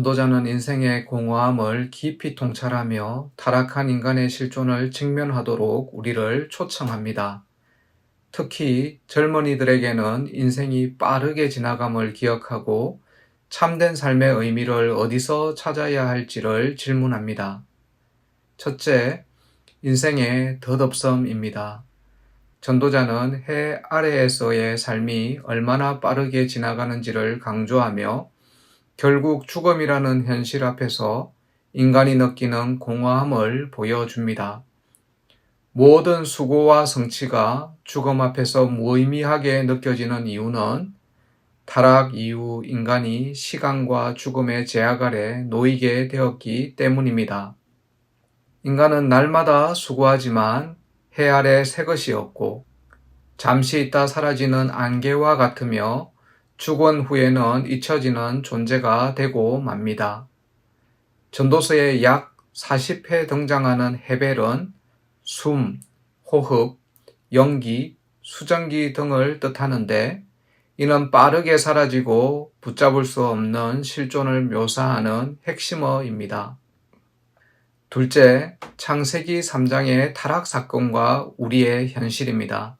전도자는 인생의 공허함을 깊이 통찰하며 타락한 인간의 실존을 직면하도록 우리를 초청합니다. 특히 젊은이들에게는 인생이 빠르게 지나감을 기억하고 참된 삶의 의미를 어디서 찾아야 할지를 질문합니다. 첫째, 인생의 덧없음입니다. 전도자는 해 아래에서의 삶이 얼마나 빠르게 지나가는지를 강조하며 결국 죽음이라는 현실 앞에서 인간이 느끼는 공허함을 보여줍니다. 모든 수고와 성취가 죽음 앞에서 무의미하게 느껴지는 이유는 타락 이후 인간이 시간과 죽음의 제약 아래 놓이게 되었기 때문입니다. 인간은 날마다 수고하지만 해 아래 새 것이 없고 잠시 있다 사라지는 안개와 같으며 죽은 후에는 잊혀지는 존재가 되고 맙니다. 전도서에 약 40회 등장하는 헤벨은 숨, 호흡, 연기, 수정기 등을 뜻하는데 이는 빠르게 사라지고 붙잡을 수 없는 실존을 묘사하는 핵심어입니다. 둘째, 창세기 3장의 타락 사건과 우리의 현실입니다.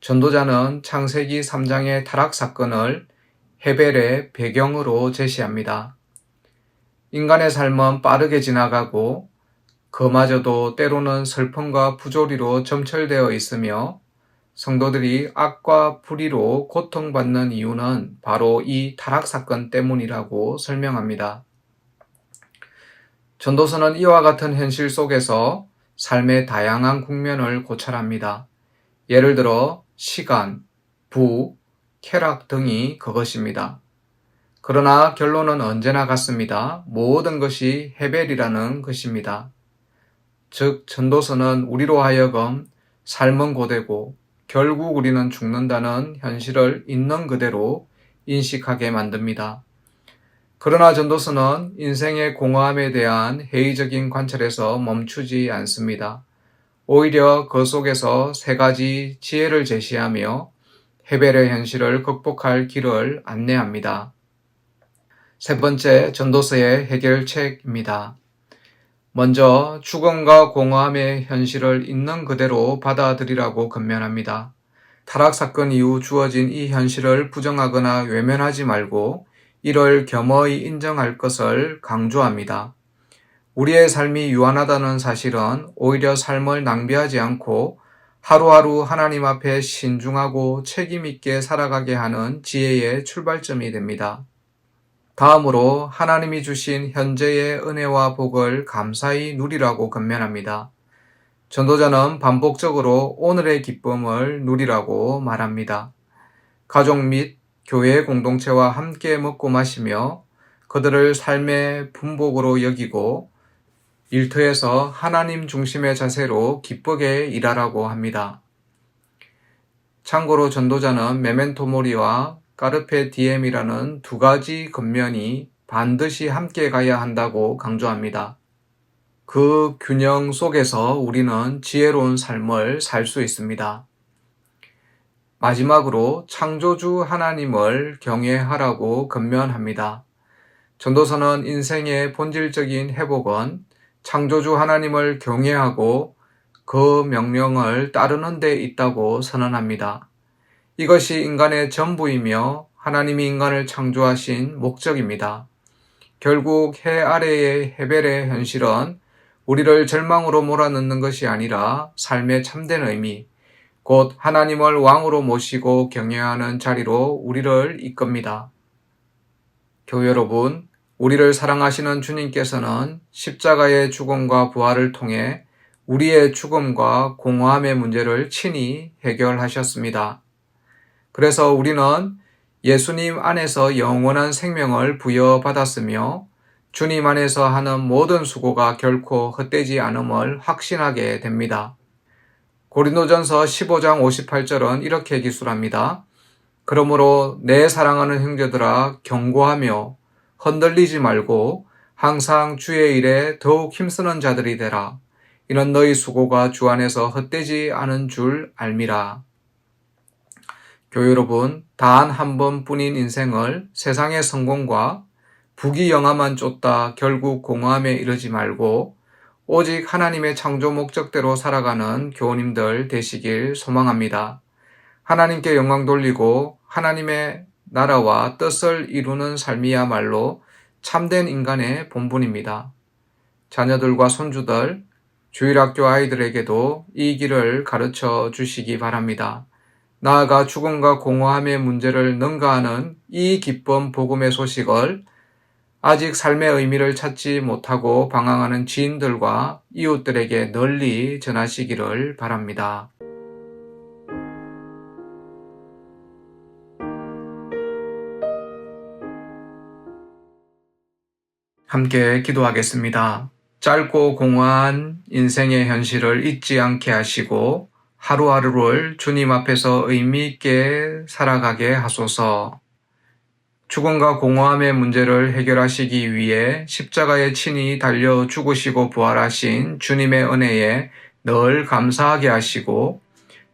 전도자는 창세기 3장의 타락 사건을 헤벨의 배경으로 제시합니다. 인간의 삶은 빠르게 지나가고 그마저도 때로는 슬픔과 부조리로 점철되어 있으며 성도들이 악과 불의로 고통받는 이유는 바로 이 타락 사건 때문이라고 설명합니다. 전도서는 이와 같은 현실 속에서 삶의 다양한 국면을 고찰합니다. 예를 들어 시간, 부, 쾌락 등이 그것입니다. 그러나 결론은 언제나 같습니다. 모든 것이 헤벨이라는 것입니다. 즉, 전도서는 우리로 하여금 삶은 고되고 결국 우리는 죽는다는 현실을 있는 그대로 인식하게 만듭니다. 그러나 전도서는 인생의 공허함에 대한 회의적인 관찰에서 멈추지 않습니다. 오히려 그 속에서 세 가지 지혜를 제시하며 헤벨의 현실을 극복할 길을 안내합니다. 세 번째 전도서의 해결책입니다. 먼저 죽음과 공허함의 현실을 있는 그대로 받아들이라고 건면합니다. 타락 사건 이후 주어진 이 현실을 부정하거나 외면하지 말고 이를 겸허히 인정할 것을 강조합니다. 우리의 삶이 유한하다는 사실은 오히려 삶을 낭비하지 않고 하루하루 하나님 앞에 신중하고 책임있게 살아가게 하는 지혜의 출발점이 됩니다. 다음으로 하나님이 주신 현재의 은혜와 복을 감사히 누리라고 건면합니다. 전도자는 반복적으로 오늘의 기쁨을 누리라고 말합니다. 가족 및 교회 공동체와 함께 먹고 마시며 그들을 삶의 분복으로 여기고 일터에서 하나님 중심의 자세로 기쁘게 일하라고 합니다. 참고로 전도자는 메멘토 모리와 까르페 디엠이라는 두 가지 겉면이 반드시 함께 가야 한다고 강조합니다. 그 균형 속에서 우리는 지혜로운 삶을 살 수 있습니다. 마지막으로 창조주 하나님을 경외하라고 건면합니다. 전도서는 인생의 본질적인 회복은 창조주 하나님을 경외하고 그 명령을 따르는 데 있다고 선언합니다. 이것이 인간의 전부이며 하나님이 인간을 창조하신 목적입니다. 결국 해 아래의 헤벨의 현실은 우리를 절망으로 몰아넣는 것이 아니라 삶의 참된 의미, 곧 하나님을 왕으로 모시고 경외하는 자리로 우리를 이끕니다. 교회 여러분, 우리를 사랑하시는 주님께서는 십자가의 죽음과 부활을 통해 우리의 죽음과 공허함의 문제를 친히 해결하셨습니다. 그래서 우리는 예수님 안에서 영원한 생명을 부여받았으며 주님 안에서 하는 모든 수고가 결코 헛되지 않음을 확신하게 됩니다. 고린도전서 15장 58절은 이렇게 기술합니다. 그러므로 내 사랑하는 형제들아 경고하며 흔들리지 말고 항상 주의 일에 더욱 힘쓰는 자들이 되라. 이는 너희 수고가 주 안에서 헛되지 않은 줄 알미라. 교회 여러분, 단 한 번뿐인 인생을 세상의 성공과 부귀 영화만 쫓다 결국 공허함에 이르지 말고 오직 하나님의 창조 목적대로 살아가는 교우님들 되시길 소망합니다. 하나님께 영광 돌리고 하나님의 나라와 뜻을 이루는 삶이야말로 참된 인간의 본분입니다. 자녀들과 손주들, 주일학교 아이들에게도 이 길을 가르쳐 주시기 바랍니다. 나아가 죽음과 공허함의 문제를 능가하는 이 기쁨 복음의 소식을 아직 삶의 의미를 찾지 못하고 방황하는 지인들과 이웃들에게 널리 전하시기를 바랍니다. 함께 기도하겠습니다. 짧고 공허한 인생의 현실을 잊지 않게 하시고 하루하루를 주님 앞에서 의미있게 살아가게 하소서. 죽음과 공허함의 문제를 해결하시기 위해 십자가에 친히 달려 죽으시고 부활하신 주님의 은혜에 늘 감사하게 하시고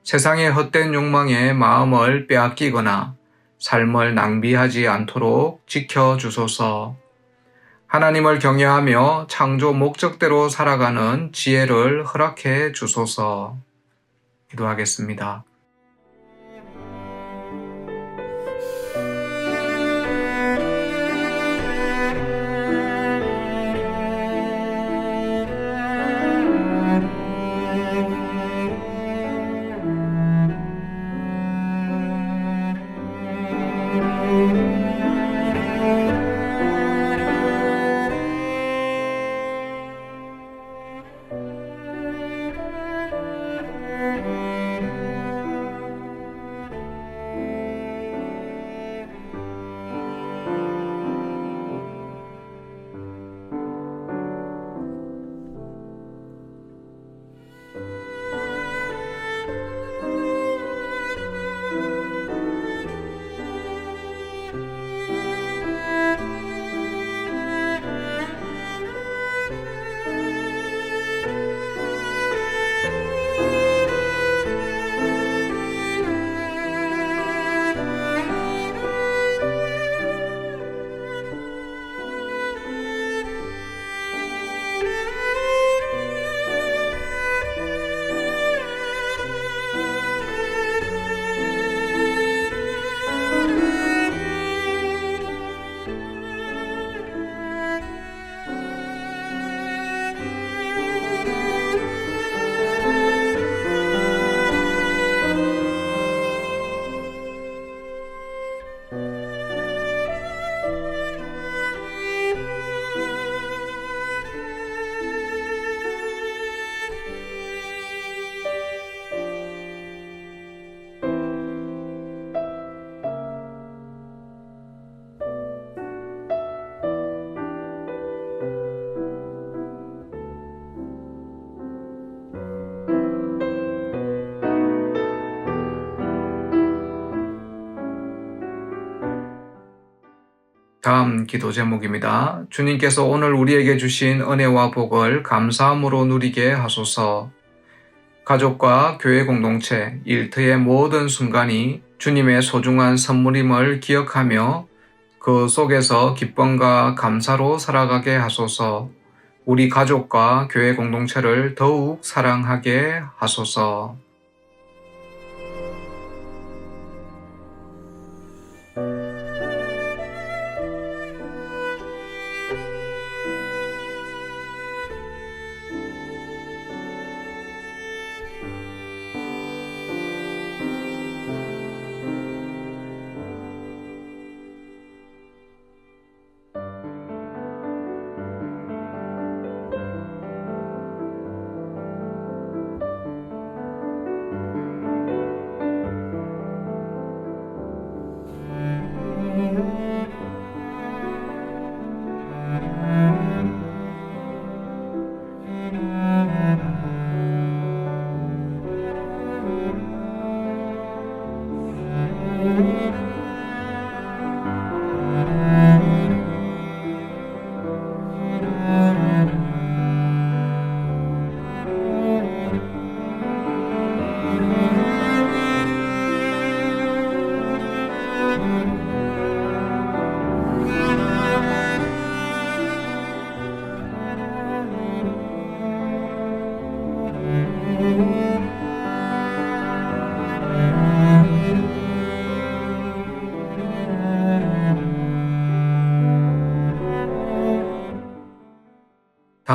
세상의 헛된 욕망에 마음을 빼앗기거나 삶을 낭비하지 않도록 지켜주소서. 하나님을 경외하며 창조 목적대로 살아가는 지혜를 허락해 주소서. 기도하겠습니다. 다음 기도 제목입니다. 주님께서 오늘 우리에게 주신 은혜와 복을 감사함으로 누리게 하소서. 가족과 교회 공동체, 일터의 모든 순간이 주님의 소중한 선물임을 기억하며 그 속에서 기쁨과 감사로 살아가게 하소서. 우리 가족과 교회 공동체를 더욱 사랑하게 하소서.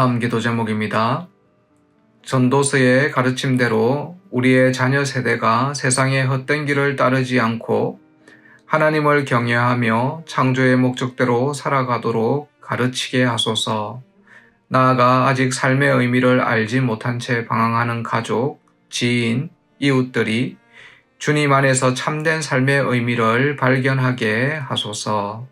다음 기도 제목입니다. 전도서의 가르침대로 우리의 자녀 세대가 세상의 헛된 길을 따르지 않고 하나님을 경외하며 창조의 목적대로 살아가도록 가르치게 하소서. 나아가 아직 삶의 의미를 알지 못한 채 방황하는 가족, 지인, 이웃들이 주님 안에서 참된 삶의 의미를 발견하게 하소서.